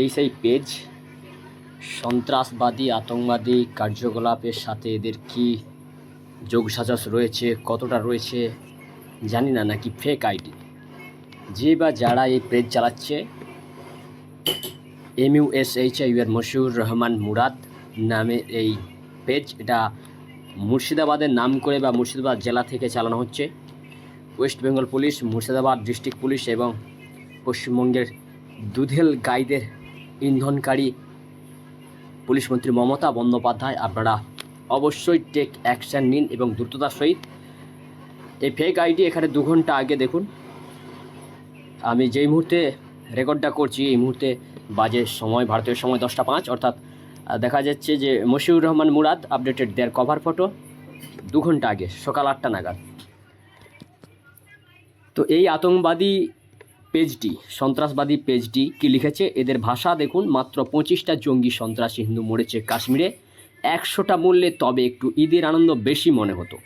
এই সেই পেজ? সন্ত্রাসবাদী, আতঙ্কবাদী কার্যকলাপের সাথে এদের কি যোগসাজস রয়েছে? কতটা রয়েছে? জানি না, নাকি ফেক আইডি যে বা যারা এই পেজ চালাচ্ছে M U S H I এর মশিউর রহমান মুরাদ নামে এই পেজ, এটা মুর্শিদাবাদের নাম করে বা মুর্শিদাবাদ জেলা থেকে চালানো হচ্ছে। West Bengal police, Murshidabad district police এবং পশ্চিমবঙ্গের দুধেল গাইদের ইন্ধনকারী পুলিশ মন্ত্রী মমতা বন্দ্যোপাধ্যায়, আপনারা অবশ্যই টেক অ্যাকশন নিন এবং দ্রুততার সহিত এই ফেক আইডি এখানে দু ঘণ্টা আগে দেখুন। আমি যেই মুহূর্তে রেকর্ডটা করছি, এই মুহূর্তে বাজে সময়, ভারতীয় সময় দশটা পাঁচ, অর্থাৎ দেখা যাচ্ছে যে Moshiur Rahman Murad updated their cover photo দু ঘণ্টা আগে, সকাল আটটা নাগাদ। তো এই আতঙ্কবাদী পেজটি সন্ত্রাসবাদী পেজটি কি লিখেছে? এদের ভাষা দেখুন মাত্র পঁচিশটা জঙ্গি সন্ত্রাসী হিন্দু মরেছে কাশ্মীরে। একশোটা মূল্যে তবে একটু ঈদের আনন্দ বেশি মনে হতো।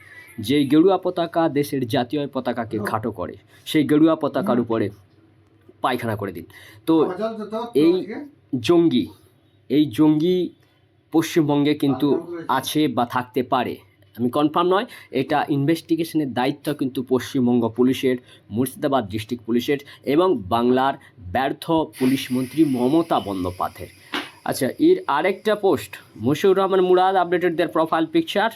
যেই গেরুয়া পতাকা দেশের জাতীয় পতাকাকে খাটো করে সেই গেরুয়া পতাকার উপরে পায়খানা করে দিন। তো এই জঙ্গি এই জঙ্গি পশ্চিমবঙ্গে কিন্তু আছে বা থাকতে পারে। আমি কনফার্ম নয়, এটা ইনভেস্টিগেশনের দায়িত্ব কিন্তু পশ্চিমবঙ্গ পুলিশের, মুর্শিদাবাদ ডিস্ট্রিক্ট পুলিশের এবং বাংলার ব্যর্থ পুলিশ মন্ত্রী মমতা বন্দ্যোপাধ্যায়ের। আচ্ছা এর আরেকটা post Moshiur Rahman Murad updated their profile picture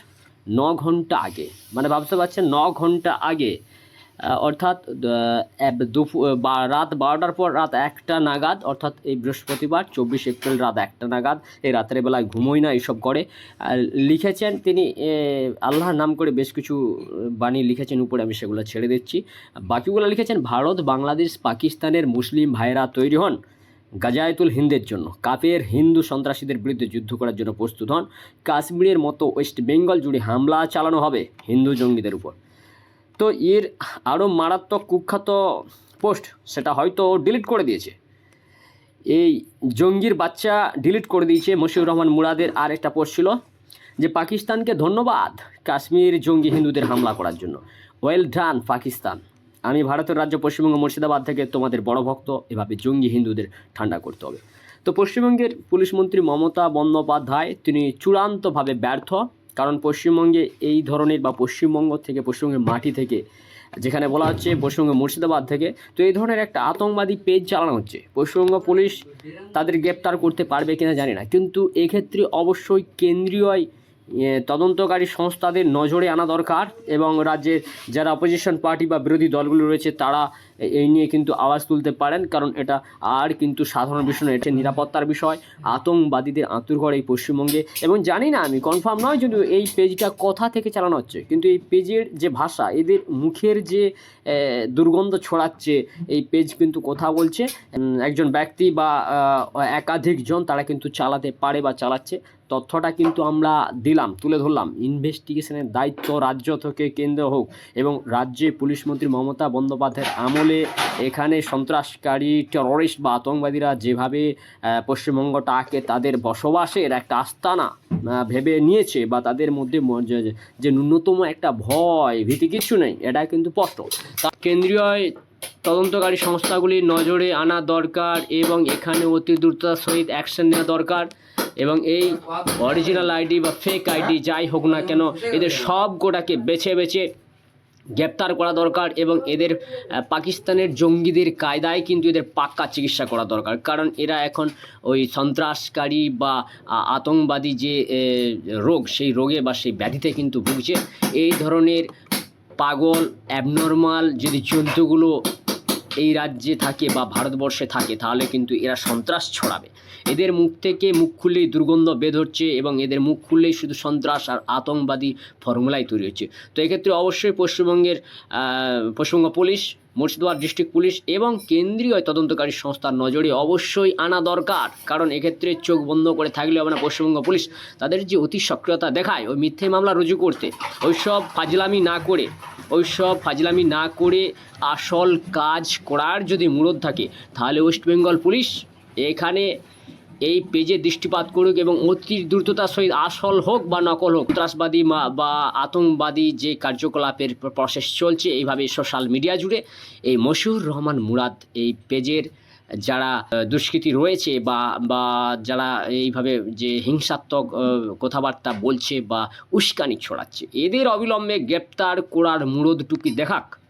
ন ঘণ্টা আগে। মানে ভাবতে পারছেন ন ঘণ্টা আগে অর্থাৎ রাত বারোটার পর রাত একটা নাগাদ, অর্থাৎ এই বৃহস্পতিবার, চব্বিশ এপ্রিল রাত একটা নাগাদ, এই রাতের বেলায় ঘুমোই না, এইসব করে। লিখেছেন তিনি আল্লাহর নাম করে বেশ কিছু বাণী লিখেছেন, উপরে আমি সেগুলো ছেড়ে দিচ্ছি। বাকিগুলো লিখেছেন, ভারত, বাংলাদেশ, পাকিস্তানের মুসলিম ভাইরা তৈরি হন গাজায়তুল হিন্দের জন্য। কাপের হিন্দু সন্ত্রাসীদের বিরুদ্ধে যুদ্ধ করার জন্য প্রস্তুত হন। কাশ্মীরের মতো ওয়েস্ট বেঙ্গল জুড়ে হামলা চালানো হবে হিন্দু জঙ্গিদের উপর। তো এর আরও মারাত্মক কুখ্যাত পোস্ট সেটা হয়তো ডিলিট করে দিয়েছে। এই জঙ্গির বাচ্চা ডিলিট করে দিয়েছে মশিউর রহমান মুরাদের আর একটা পোস্ট ছিল যে পাকিস্তানকে ধন্যবাদ কাশ্মীর জঙ্গি হিন্দুদের হামলা করার জন্য। Well done, Pakistan. আমি ভারতের রাজ্য পশ্চিমবঙ্গ মুর্শিদাবাদ থেকে তোমাদের বড় ভক্ত, এভাবে জঙ্গি হিন্দুদের ঠান্ডা করতে হবে। তো পশ্চিমবঙ্গের পুলিশ মন্ত্রী মমতা বন্দ্যোপাধ্যায়, তিনি চূড়ান্তভাবে ব্যর্থ। কারণ পশ্চিমবঙ্গে এই ধরনের বা পশ্চিমবঙ্গ থেকে, পশ্চিমবঙ্গের মাটি থেকে, যেখানে বলা হচ্ছে পশ্চিমবঙ্গের মুর্শিদাবাদ থেকে, তো এই ধরনের একটা আতঙ্কবাদী পেজ চালানো হচ্ছে। পশ্চিমবঙ্গ পুলিশ তাদের গ্রেপ্তার করতে পারবে কিনা জানি না। কিন্তু এক্ষেত্রে অবশ্যই কেন্দ্রীয় তদন্তকারী সংস্থাদের নজরে আনা দরকার এবং রাজ্যের যারা অপোজিশন পার্টি বা বিরোধী দলগুলো রয়েছে তারা এই নিয়ে কিন্তু আওয়াজ তুলতে পারেন, কারণ এটা আর কিন্তু সাধারণ বিষয় নয়, এটা নিরাপত্তার বিষয়, আতঙ্কবাদীদের আঁতুরঘর এই পশ্চিমবঙ্গে। এবং জানি না আমি কনফার্ম নয় যদি এই পেজটা কথা থেকে চালানো হচ্ছে, কিন্তু এই পেজের যে ভাষা, এদের মুখের যে দুর্গন্ধ ছড়াচ্ছে, এই পেজ কিন্তু কথা বলছে? একজন ব্যক্তি বা একাধিক জন তারা কিন্তু চালাতে পারে বা চালাচ্ছে। তথ্যটা কিন্তু আমরা দিলাম, তুলে ধরলাম। ইনভেস্টিগেশনের দায়িত্ব রাজ্য থেকে কেন্দ্র হোক এবং রাজ্যে পুলিশ মন্ত্রী মমতা বন্দ্যোপাধ্যায়ের আমলে এখানে সন্ত্রাসকারী টেররিস্ট বা আতঙ্কবাদীরা যেভাবে পশ্চিমবঙ্গটাকে তাদের বসবাসের একটা আস্তানা ভেবে নিয়েছে বা তাদের মধ্যে যে- ন্যূনতম একটা ভয় ভীতি কিছু নেই এটা কিন্তু স্পষ্ট। কেন্দ্রীয় তদন্তকারী সংস্থাগুলির নজরে আনা দরকার এবং এখানে অতি দ্রুততার সহিত অ্যাকশন নেওয়া দরকার এবং এই অরিজিনাল আইডি বা ফেক আইডি যাই হোক না কেন, এদের সব গোটাকে বেছে বেছে গ্রেপ্তার করা দরকার এবং এদের পাকিস্তানের জঙ্গিদের কায়দায় কিন্তু এদের পাক্কা চিকিৎসা করা দরকার। কারণ এরা এখন ওই সন্ত্রাসকারী বা আতঙ্কবাদী যে রোগ, সেই রোগে বা সেই ব্যাধিতে কিন্তু ভুগছে। এই ধরনের পাগল অ্যাবনর্মাল যদি জন্তুগুলো এই রাজ্যে থাকে বা ভারতবর্ষে থাকে, তাহলে কিন্তু এরা সন্ত্রাস ছড়াবে। এদের মুখ থেকে মুখ খুললেই দুর্গন্ধ বেদ হচ্ছে এবং এদের মুখ খুললেই শুধু সন্ত্রাস আর আতঙ্কবাদী ফর্মুলাই তৈরি হচ্ছে। তো এক্ষেত্রে অবশ্যই পশ্চিমবঙ্গের Paschimbanga police Murshidabad district police এবং কেন্দ্রীয় তদন্তকারী সংস্থার নজরে অবশ্যই আনা দরকার। কারণ এক্ষেত্রে চোখ বন্ধ করে থাকলে হবে না পশ্চিমবঙ্গ পুলিশ তাদের যে অতি সক্রিয়তা দেখায়, ওই মিথ্যে মামলা রুজু করতে ওইসব ফাজলামি না করে ওইসব ফাজলামি না করে আসল কাজ করার যদি মুরদ থাকে, তাহলে ওয়েস্ট বেঙ্গল পুলিশ এখানে এই পেজে দৃষ্টিপাত করুক এবং অতি দ্রুততার সহিত আসল হোক বা নকল হোক, সন্ত্রাসবাদী মা- বা আতঙ্কবাদী যে কার্যকলাপের প্রসেস চলছে এইভাবে সোশ্যাল মিডিয়া জুড়ে এই মশিউর রহমান মুরাদ এই পেজের যারা দুষ্কৃতী রয়েছে বা বা যারা এইভাবে যে হিংসাত্মক কথাবার্তা বলছে বা উস্কানি ছড়াচ্ছে, এদের অবিলম্বে গ্রেপ্তার করার মুরদটুকি দেখাক।